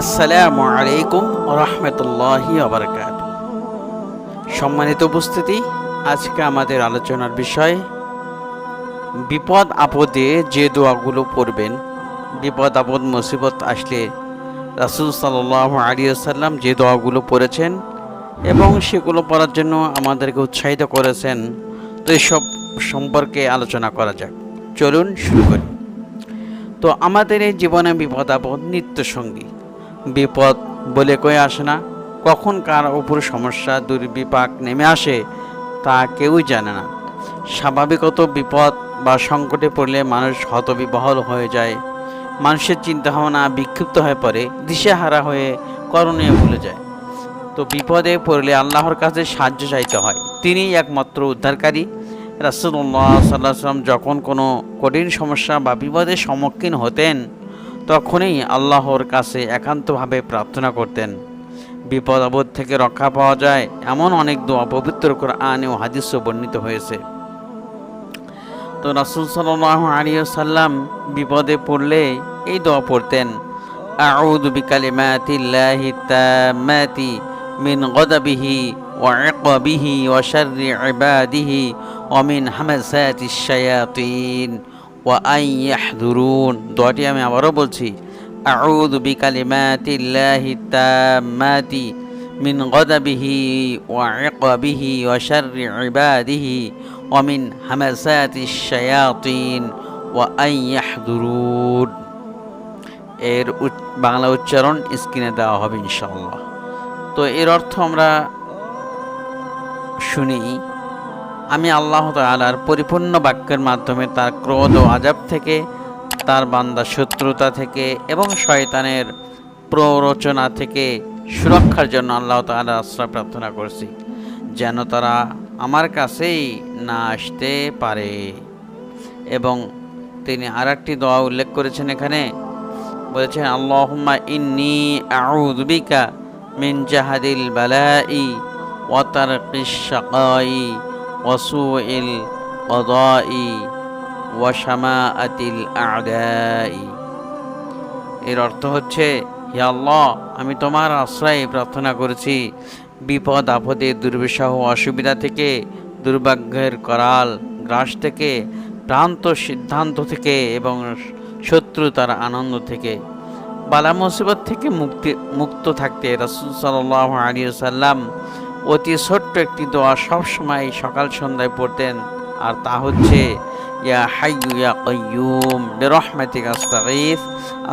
আসসালামু আলাইকুম রহমতুল্লাহি আবরকাত সম্মানিত উপস্থিতি, আজকে আমাদের আলোচনার বিষয়, বিপদ আপদে যে দোয়াগুলো পড়বেন, বিপদ আপদ, মুসিবত আসলে রাসুল সাল্লাহ আলিয়াল্লাম যে দোয়াগুলো পড়েছেন এবং সেগুলো পড়ার জন্য আমাদেরকে উৎসাহিত করেছেন। তো এসব সম্পর্কে আলোচনা করা যাক। চলুন শুরু করি। তো আমাদের এই জীবনে বিপদ আপদ, নিত্য সঙ্গী। বিপদ বলে কয়ে আসে না। কখন কার উপর সমস্যা দুর্বিপাক নেমে আসে তা কেউই জানে না। স্বাভাবিকত বিপদ বা সংকটে পড়লে মানুষ হতবিবহল হয়ে যায়। মানুষের চিন্তাভাবনা বিক্ষিপ্ত হয়ে পড়ে, দিশেহারা হয়ে করণীয় ভুলে যায়। তো বিপদে পড়লে আল্লাহর কাছে সাহায্য চাইতে হয়। তিনি একমাত্র উদ্ধারকারী। রাসুল্লাহ সাল্লাহ সাল্লাম যখন কোনো কঠিন সমস্যা বা বিপদের সম্মুখীন হতেন তখনই আল্লাহর কাছে একান্তভাবে প্রার্থনা করতেন। বিপদ আপদ থেকে রক্ষা পাওয়া যায় এমন অনেক দোয়া পবিত্র কোরআনে ও হাদিসও বর্ণিত হয়েছে। তো রাসুল সাল্লাহ আলিয়া সাল্লাম বিপদে পড়লে এই দোয়া পড়তেন, আউযু বিকালিমাতিল্লাহি তাম্মাতি মিন গদাবিহি ওয়া ইকাবিহি ওয়া শাররি ইবাদিহি ওয়া ওয়া আন ইয়াহদুরুন। দোয়াটি আমি আবারও বলছি। আউযু বিকালিমাতিল্লাহি তাম্মাতি মিন গদাবিহি ওয়া ইকাবিহি ওয়া শাররি ইবাদিহি ওয়া মিন হামাসাতিশ শায়াতিন ওয়া আন ইয়াহদুরুন। এর বাংলা উচ্চারণ স্ক্রিনে দেওয়া হবে ইনশাআল্লাহ। তো এর অর্থ আমরা শুনি আমি আল্লাহ তাআলার পরিপূর্ণ বাক্যের মাধ্যমে তার ক্রোধ ও আজাব থেকে, তার বান্দা শত্রুতা থেকে এবং শয়তানের প্ররোচনা থেকে সুরক্ষার জন্য আল্লাহ তাআলার আশ্রয় প্রার্থনা করছি, যেন তারা আমার কাছেই না আসতে পারে। এবং তিনি আর একটি দোয়া উল্লেখ করেছেন এখানে, বলেছেন, আল্লাহুম্মা ইন্নি আউযু বিকা মিন জাহাদিল বালাই ওয়া তারকিশ শাকাই ওয়া সুইল কদাই ওয়া শামাআতিল আ'দাই এর অর্থ হচ্ছে, হে আল্লাহ, আমি তোমার আশ্রয় প্রার্থনা করেছি, বিপদ, আপদে, দুর্বিষহ, অসুবিধা থেকে, দুর্ভাগ্যের করাল, গ্রাস থেকে, ভ্রান্ত সিদ্ধান্ত থেকে এবং শত্রুতার আনন্দ থেকে। বালা মুসিবত থেকে মুক্তি, মুক্ত থাকতে রাসুল সাল্লাহ আলী সাল্লাম অতি ছোট্ট একটি দোয়া সবসময় সকাল সন্ধ্যায় পড়তেন। আর তা হচ্ছে, ইয়া হাইয়ু ইয়া কাইয়ুম বিরহমাতিকা আস্তাগীথ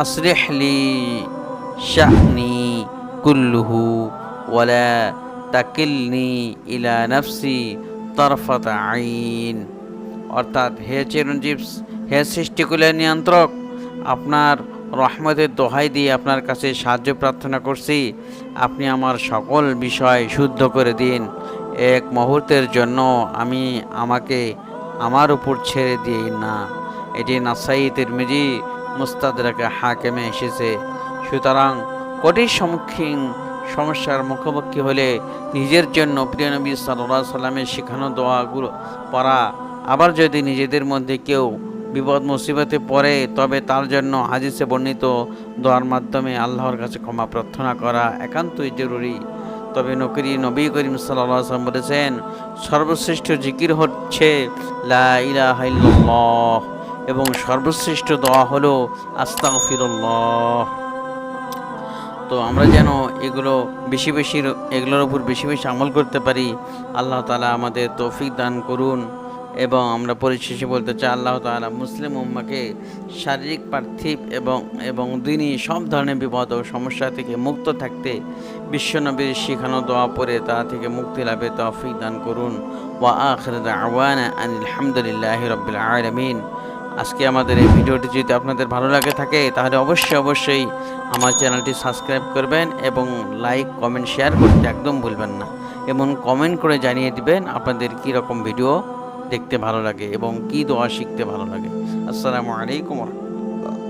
আসলিহ লি শাহনি কুল্লুহু ওয়ালা তাকিলনি ইলা নাফসি তরফত আইন। অর্থাৎ, হে চিরঞ্জীব, হে সৃষ্টিকুলের নিয়ন্ত্রক, আপনার রহমতের দোহাই দিয়ে আপনার কাছে সাহায্য প্রার্থনা করছি। আপনি আমার সকল বিষয় শুদ্ধ করে দিন। এক মুহূর্তের জন্য আমি আমাকে আমার উপর ছেড়ে দিই না। এটি নাসাই তিরমিজি মুস্তাদরাকে হাকেমে এসেছে। সুতরাং কঠিন সম্মুখীন সমস্যার মুখোমুখি হলে নিজের জন্য প্রিয় নবী সাল্লাহ সাল্লামের শেখানো দোয়াগুলো পড়া। আবার যদি নিজেদের মধ্যে কেউ বিপদ মুসিবতে পড়ে, তবে তার জন্য হাজিসে বর্ণিত দোয়ার মাধ্যমে আল্লাহর কাছে ক্ষমা প্রার্থনা করা একান্তই জরুরি। তবে নকরি নবী করিম সাল্লাম বলেছেন, সর্বশ্রেষ্ঠ জিকির হচ্ছে এবং সর্বশ্রেষ্ঠ দোয়া হলো আস্তাগফিরুল্লাহ। তো আমরা যেন এগুলো বেশি বেশি, এগুলোর উপর বেশি বেশি আমল করতে পারি, আল্লাহ তালা আমাদের তৌফিক দান করুন। এবং আমরা পরিশেষে বলতে চাই আল্লাহ তালা মুসলিম উম্মাকে শারীরিক পার্থিব এবং এবং দিনই সব ধরনের বিপদ ও সমস্যা থেকে মুক্ত থাকতে বিশ্বনবীর শিখানো দোয়া পরে তা থেকে মুক্তি লাভে তৌফিক দান করুন। ওয়া আখির আওয়ানা আনিল হামদুলিল্লাহ রবিল আলমিন। আজকে আমাদের এই ভিডিওটি যদি আপনাদের ভালো লাগে থাকে, তাহলে অবশ্যই অবশ্যই আমার চ্যানেলটি সাবস্ক্রাইব করবেন এবং লাইক, কমেন্ট, শেয়ার করতে একদম ভুলবেন না। এবং কমেন্ট করে জানিয়ে দিবেন আপনাদের কী রকম ভিডিও দেখতে ভালো লাগে এবং কি দোয়া শিখতে ভালো লাগে। আসসালামু আলাইকুম